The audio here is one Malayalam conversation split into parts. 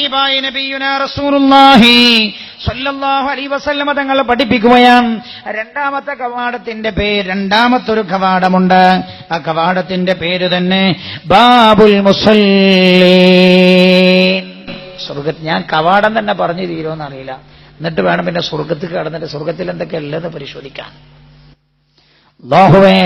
ഹബീബായ നബിയുന റസൂലുള്ളാഹി സ്വല്ലല്ലാഹു അലൈഹി വസല്ലമ തങ്ങൾ പഠിപ്പിക്കുകയാണ്. രണ്ടാമത്തെ കവാടത്തിന്റെ പേര് രണ്ടാമത്തെ ഒരു കവാടമുണ്ട്. ആ കവാടത്തിന്റെ പേര് തന്നെ ബാബുൽ മുസല്ലീൻ. സ്വർഗത്ത് ഞാൻ കവാടം തന്നെ പറഞ്ഞു തീരുമെന്ന് അറിയില്ല. എന്നിട്ട് വേണം പിന്നെ സ്വർഗത്തിൽ കടന്നിട്ട് സ്വർഗത്തിൽ എന്തൊക്കെയല്ലെന്ന് പരിശോധിക്കാൻ.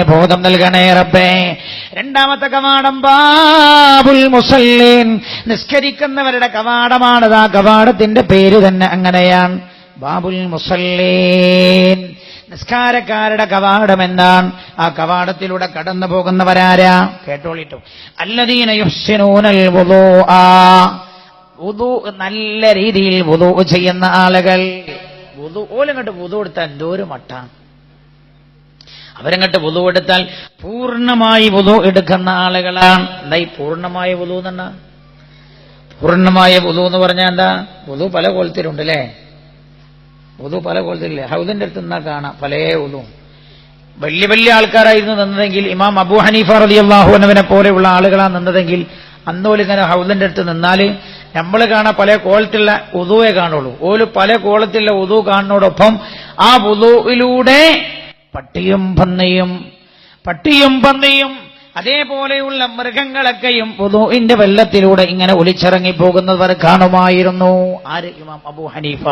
ബോധം നൽകണേ റബ്ബേ. രണ്ടാമത്തെ കവാടം ബാബുൽ മുസല്ലീൻ. നിസ്കരിക്കുന്നവരുടെ കവാടമാണ്. ആ കവാടത്തിന്റെ പേര് തന്നെ അങ്ങനെയാണ്. ബാബുൽ മുസല്ലീൻ. നിസ്കാരക്കാരുടെ കവാടം എന്താണ്? ആ കവാടത്തിലൂടെ കടന്നു പോകുന്നവരാരാ? കേട്ടോളിട്ടു. അല്ലദീന യുഹ്സിനൂനൽ വുദൂആ. വുദൂ നല്ല രീതിയിൽ വുദൂ ചെയ്യുന്ന ആളുകൾ. വുദൂ ഓലങ്ങോട്ട് വുദൂ എടുത്താൽ എന്തോ മട്ടാണ് അവരങ്ങോട്ട് വുതു എടുത്താൽ പൂർണമായി വുതു എടുക്കുന്ന ആളുകളാണ്. എന്താ ഈ പൂർണമായ വുതു എന്നാ പൂർണമായ വുതു എന്ന് പറഞ്ഞാൽ എന്താ? വുതു പല കോലത്തിലുണ്ട് അല്ലേ വുതു പല കോലത്തിലില്ലേ? ഹൗദിന്റെ അടുത്ത് നിന്നാ കാണാം പല വുതു വലിയ വലിയ ആൾക്കാരായിരുന്നു നിന്നതെങ്കിൽ ഇമാം അബു ഹനീഫ റലി അള്ളാഹുനവനെ പോലെയുള്ള ആളുകളാണ് നിന്നതെങ്കിൽ അന്നോലിങ്ങനെ ഹൗദിന്റെ അടുത്ത് നിന്നാൽ നമ്മൾ കാണാൻ പല കോലത്തിലുള്ള ഉതുവേ കാണുള്ളൂ. ഓൽ പല കോലത്തിലുള്ള ഉതു കാണുന്നതോടൊപ്പം ആ ഉതുവിലൂടെ പട്ടിയും പന്നിയും പട്ടിയും പന്നിയും അതേപോലെയുള്ള മൃഗങ്ങളൊക്കെയും പൊതുവിന്റെ വെള്ളത്തിലൂടെ ഇങ്ങനെ ഒലിച്ചിറങ്ങി പോകുന്നവർ കാണുമായിരുന്നു. ആര്? ഇമാം അബു ഹനീഫ.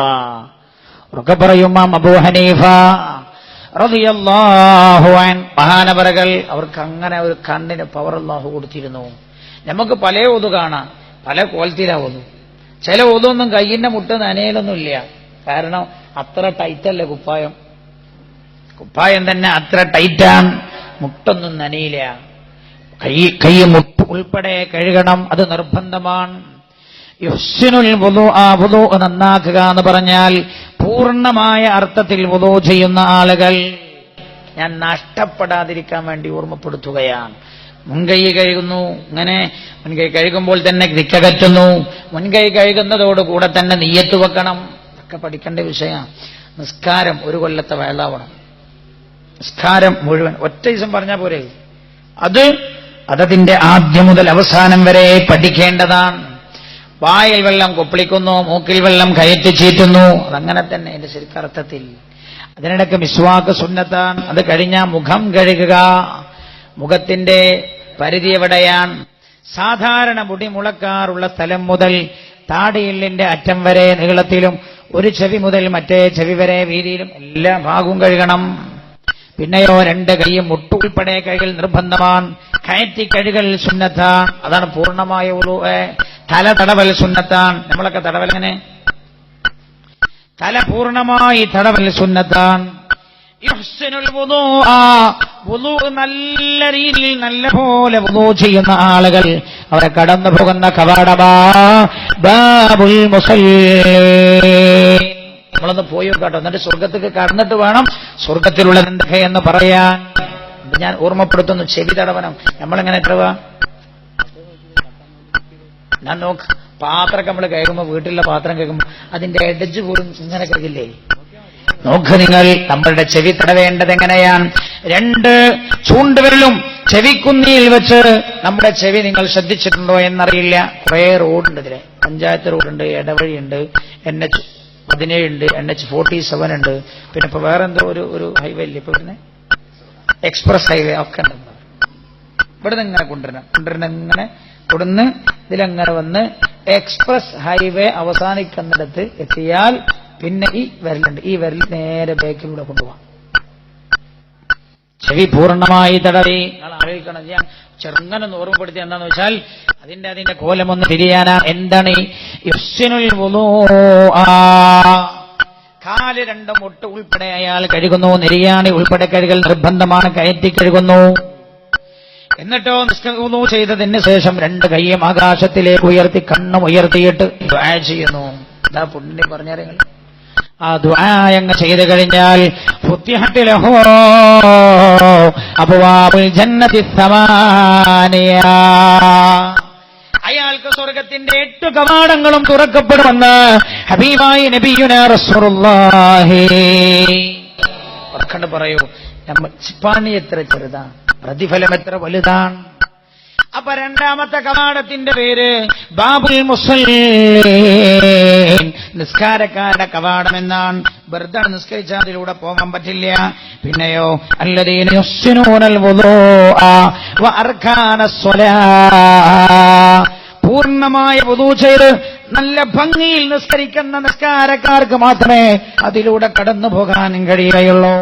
ഉറക്കെ പറയും മാം അബു ഹനീഫ. റളിയല്ലാഹു അൻ. മഹാനവരകൾ അവർക്ക് അങ്ങനെ ഒരു കണ്ണിന് പവർ അല്ലാഹു കൊടുത്തിരുന്നു. നമുക്ക് പല ഒതു കാണാം. പല കോലത്തിലാ ചില ഒതൊന്നും കയ്യിന്റെ മുട്ട് നനയിലൊന്നുമില്ല കാരണം അത്ര ടൈറ്റല്ലേ കുപ്പായം. കുപ്പായം തന്നെ അത്ര ടൈറ്റാണ്. മുട്ടൊന്നും നനയില്ല. കൈ കൈ മുട്ട് ഉൾപ്പെടെ കഴുകണം. അത് നിർബന്ധമാണ്. യുഹ്സിനുൽ വുദു ആ വുദു നന്നാക്കുക എന്ന് പറഞ്ഞാൽ പൂർണമായ അർത്ഥത്തിൽ വുദു ചെയ്യുന്ന ആളുകൾ ഞാൻ നഷ്ടപ്പെടാതിരിക്കാൻ വേണ്ടി ഓർമ്മപ്പെടുത്തുകയാണ്. മുൻകൈ കഴുകുന്നു. ഇങ്ങനെ മുൻകൈ കഴുകുമ്പോൾ തന്നെ ദിക്കകറ്റുന്നു മുൻകൈ കഴുകുന്നതോടുകൂടെ തന്നെ നെയ്യത്ത് വെക്കണം. ഒക്കെ പഠിക്കേണ്ട വിഷയമാണ്. നിസ്കാരം ഒരു കൊല്ലത്തെ വേളാവണം നിസ്കാരം മുഴുവൻ. ഒറ്റ ദിവസം പറഞ്ഞാൽ പോരെ? അത് അതതിന്റെ ആദ്യം മുതൽ അവസാനം വരെ പഠിക്കേണ്ടതാണ്. വായിൽ വെള്ളം കൊപ്പിളിക്കുന്നു മൂക്കിൽ വെള്ളം കയറ്റി ചീറ്റുന്നു. അതങ്ങനെ തന്നെ എന്റെ ശരിക്കർത്ഥത്തിൽ അതിനിടയ്ക്ക് മിസ്വാക്ക് സുന്നത്താണ്. അത് കഴിഞ്ഞ മുഖം കഴുകുക. മുഖത്തിന്റെ പരിധി എവിടെയാണ്? സാധാരണ മുടി മുളക്കാറുള്ള സ്ഥലം മുതൽ താടിയില്ലിന്റെ അറ്റം വരെ നീളത്തിലും ഒരു ചെവി മുതൽ മറ്റേ ചെവി വരെ വീതിയിലും എല്ലാ ഭാഗവും കഴുകണം. പിന്നെയോ രണ്ട് കൈയും മുട്ടുൾപ്പെടെ കൈകൾ നിർബന്ധമാണ് കയറ്റി കഴുകൽ സുന്നത്ത അതാണ് പൂർണമായ ഉളു തല തടവൽ സുന്നത്താണ്. നമ്മളൊക്കെ തടവൽ എങ്ങനെ? തല പൂർണമായി തടവൽ സുന്നത്താണ്. നല്ല രീതിയിൽ നല്ല പോലെ ചെയ്യുന്ന ആളുകൾ അവരെ കടന്നു പോകുന്ന കവാടമാ. ബാബുൽ മുസല്ലീൻ നമ്മളൊന്ന് പോയി കേട്ടോ എന്നിട്ട് സ്വർഗത്തേക്ക് കടന്നിട്ട് വേണം സ്വർഗത്തിലുള്ളത് എന്തൊക്കെയെന്ന് പറയാൻ. ഞാൻ ഓർമ്മപ്പെടുത്തുന്നു ചെവി തടവനം നമ്മളെങ്ങനെ എത്രവാ ഞാൻ നോക്ക് പാത്രമൊക്കെ നമ്മൾ കയറുമ്പോൾ വീട്ടിലുള്ള പാത്രം കേൾക്കുമ്പോൾ അതിന്റെ എഡജ് പോലും ഇങ്ങനെ കേൾക്കില്ലേ നോക്ക് നിങ്ങൾ നമ്മളുടെ ചെവി തടവേണ്ടത് എങ്ങനെയാണ്? രണ്ട് ചൂണ്ടുവിരലും ചെവിക്കുന്നിയിൽ വെച്ച് നമ്മുടെ ചെവി നിങ്ങൾ ശ്രദ്ധിച്ചിട്ടുണ്ടോ എന്നറിയില്ല. കുറെ റോഡുണ്ട് ഇതിലെ. പഞ്ചായത്ത് റോഡുണ്ട് ഇടവഴിയുണ്ട് എൻ എച്ച് പതിനേഴുണ്ട് എൻ എച്ച് ഫോർട്ടി സെവൻ ഉണ്ട്. പിന്നെ ഇപ്പൊ വേറെ എന്തോ ഒരു ഒരു ഹൈവേ ഇല്ലേ ഇപ്പൊ പിന്നെ എക്സ്പ്രസ് ഹൈവേ ഒക്കെ ഉണ്ട്. ഇവിടെ നിന്ന് ഇങ്ങനെ കൊണ്ടുവരണം. കൊണ്ടുവരണം ഇങ്ങനെ. കൊടുന്ന് ഇതിലങ്ങനെ വന്ന് എക്സ്പ്രസ് ഹൈവേ അവസാനിക്കുന്നിടത്ത് എത്തിയാൽ പിന്നെ ഈ വിരലുണ്ട്. ഈ വിരൽ നേരെ ബേക്കിലൂടെ കൊണ്ടുപോകാം ചെവി പൂർണമായി തടറി ആലോചിക്കണം ഞാൻ ചെറുങ്ങനെ ഓർമ്മപ്പെടുത്തി എന്താണെന്ന് വെച്ചാൽ അതിന്റെ അതിന്റെ കോലം ഒന്ന് തിരിയാനാ. എന്താണ്. കാൽ രണ്ട് മുട്ട് ഉൾപ്പെടെ അയാൾ കഴുകുന്നു നിര്യാണി ഉൾപ്പെടെ കഴുകൽ നിർബന്ധമാണ് കയറ്റി കഴുകുന്നു. എന്നിട്ടോ നിസ്കൃതു ചെയ്തതിന് ശേഷം രണ്ട് കൈയും ആകാശത്തിലേക്ക് ഉയർത്തി കണ്ണും ഉയർത്തിയിട്ട് ചെയ്യുന്നു. എന്താ പുണ്യം പറഞ്ഞാൽ ആ ദ്വായങ്ങ് ചെയ്തു കഴിഞ്ഞാൽ ഫുത്തിഹത്ത് ലഹു ജന്നതി സമാനിയ. അയാൾക്ക് സ്വർഗത്തിന്റെ എട്ട് കവാടങ്ങളും തുറക്കപ്പെടുമെന്ന് ഹബീബായി നബിയുന ഉറക്കണ്ട് പറയൂ. നമ്മൾ ചിപ്പാണി എത്ര ചെറുതാണ്? പ്രതിഫലം എത്ര വലുതാണ്? അപ്പൊ രണ്ടാമത്തെ കവാടത്തിന്റെ പേര് ബാബുൽ മുസല്ലീൻ നിസ്കാരക്കാരുടെ കവാടം എന്നാണ്. വെറുതെ നിസ്കരിച്ചാൽ അതിലൂടെ പോകാൻ പറ്റില്ല. പിന്നെയോ അല്ലദീന പൂർണമായ വുദൂ ചെയ്ത് നല്ല ഭംഗിയിൽ നിസ്കരിക്കുന്ന നിസ്കാരക്കാർക്ക് മാത്രമേ അതിലൂടെ കടന്നു പോകാനും കഴിയുകയുള്ളൂ.